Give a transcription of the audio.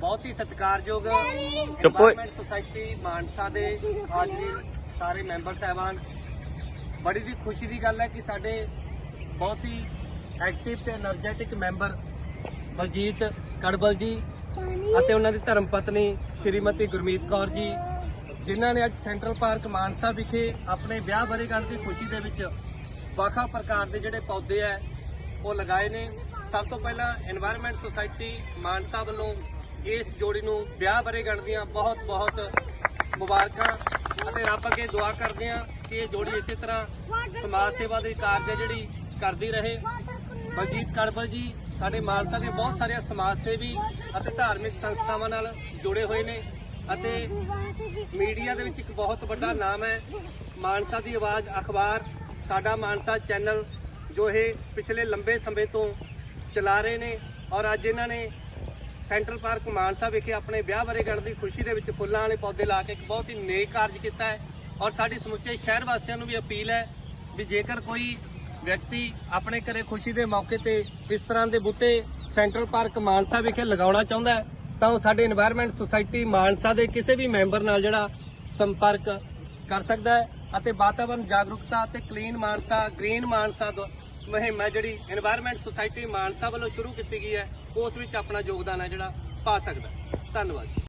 ਬਹੁਤ ਹੀ ਸਤਿਕਾਰਯੋਗ environment society Mansa ਦੇ ਹਾਜ਼ਰੀ ਸਾਰੇ ਮੈਂਬਰ ਸਹਿਬਾਨ। ਬੜੀ ਦੀ ਖੁਸ਼ੀ ਦੀ ਗੱਲ ਹੈ ਕਿ ਸਾਡੇ ਬਹੁਤ ਹੀ ਐਕਟਿਵ ਤੇ એનર્ਜੈਟਿਕ ਮੈਂਬਰ ਬਲਜੀਤ ਕੜਬਲ ਜੀ ਅਤੇ ਉਹਨਾਂ ਦੀ ਧਰਮ ਪਤਨੀ ਸ਼੍ਰੀਮਤੀ ਗੁਰਮੀਤ ਕੌਰ ਜੀ ਜਿਨ੍ਹਾਂ ਨੇ ਅੱਜ ਸੈਂਟਰਲ ਪਾਰਕ ਮਾਨਸਾ ਵਿਖੇ ਆਪਣੇ ਵਿਆਹ ਬਰੇਗੜ ਦੀ ਖੁਸ਼ੀ ਦੇ ਵਿੱਚ ਵੱਖ ਪ੍ਰਕਾਰ ਦੇ ਜਿਹੜੇ ਪੌਦੇ ਆ ਉਹ ਲਗਾਏ ਨੇ। ਸਭ ਤੋਂ ਪਹਿਲਾਂ এনवायरमेंट ਸੁਸਾਇਟੀ ਮਾਨਸਾ ਵੱਲੋਂ ਇਸ ਜੋੜੀ ਨੂੰ ਵਿਆਹ ਬਾਰੇ ਗਣਦੀਆਂ ਬਹੁਤ ਬਹੁਤ ਮੁਬਾਰਕਾਂ ਅਤੇ ਰੱਬ ਅੱਗੇ ਦੁਆ ਕਰਦੇ ਹਾਂ ਕਿ ਇਹ ਜੋੜੀ ਇਸੇ ਤਰ੍ਹਾਂ ਸਮਾਜ ਸੇਵਾ ਦੇ ਕਾਰਜ ਹੈ ਜਿਹੜੀ ਕਰਦੀ ਰਹੇ। ਬਲਜੀਤ ਕੜਬਲ ਜੀ, ਸਾਡੇ ਮਾਨਸਾ ਦੇ ਬਹੁਤ ਸਾਰੇ ਸਮਾਜ ਸੇਵੀ ਅਤੇ ਧਾਰਮਿਕ ਸੰਸਥਾਵਾਂ ਨਾਲ ਜੁੜੇ ਹੋਏ ਨੇ ਅਤੇ ਮੀਡੀਆ ਦੇ ਵਿੱਚ ਇੱਕ ਬਹੁਤ ਵੱਡਾ ਨਾਮ ਹੈ ਮਾਨਸਾ ਦੀ ਆਵਾਜ਼ ਅਖਬਾਰ, ਸਾਡਾ ਮਾਨਸਾ ਚੈਨਲ ਜੋ ਇਹ ਪਿਛਲੇ ਲੰਬੇ ਸਮੇਂ ਤੋਂ ਚਲਾ ਰਹੇ ਨੇ ਔਰ ਅੱਜ ਇਹਨਾਂ ਨੇ ਸੈਂਟਰਲ ਪਾਰਕ ਮਾਨਸਾ ਵਿਖੇ ਆਪਣੇ ਵਿਆਹ ਵਰੇਗੜ ਦੀ ਖੁਸ਼ੀ ਦੇ ਵਿੱਚ ਫੁੱਲਾਂ ਵਾਲੇ ਪੌਦੇ ਲਾ ਕੇ ਇੱਕ ਬਹੁਤ ਹੀ ਨੇਕ ਕਾਰਜ ਕੀਤਾ ਹੈ ਔਰ ਸਾਡੀ ਸਮੁੱਚੇ ਸ਼ਹਿਰ ਵਾਸੀਆਂ ਨੂੰ ਵੀ ਅਪੀਲ ਹੈ ਵੀ ਜੇਕਰ ਕੋਈ ਵਿਅਕਤੀ ਆਪਣੇ ਘਰੇ ਖੁਸ਼ੀ ਦੇ ਮੌਕੇ ਤੇ ਇਸ ਤਰ੍ਹਾਂ ਦੇ ਬੂਟੇ ਸੈਂਟਰਲ ਪਾਰਕ ਮਾਨਸਾ ਵਿਖੇ ਲਗਾਉਣਾ ਚਾਹੁੰਦਾ ਤਾਂ ਉਹ ਸਾਡੇ এনवायरमेंट ਸੁਸਾਇਟੀ ਮਾਨਸਾ ਦੇ ਕਿਸੇ ਵੀ ਮੈਂਬਰ ਨਾਲ ਜਿਹੜਾ ਸੰਪਰਕ ਕਰ ਸਕਦਾ ਹੈ ਅਤੇ ਵਾਤਾਵਰਨ ਜਾਗਰੂਕਤਾ ਅਤੇ ਕਲੀਨ ਮਾਨਸਾ ਗ੍ਰੀਨ ਮਾਨਸਾ ਮੁਹਿੰਮ ਹੈ ਜਿਹੜੀ এনवायरमेंट ਸੁਸਾਇਟੀ ਮਾਨਸਾ ਵੱਲੋਂ ਸ਼ੁਰੂ ਕੀਤੀ ਗਈ ਹੈ। ਉਸ ਵਿੱਚ ਆਪਣਾ ਯੋਗਦਾਨ ਹੈ ਜਿਹੜਾ ਪਾ ਸਕਦਾ ਧੰਨਵਾਦ ਜੀ।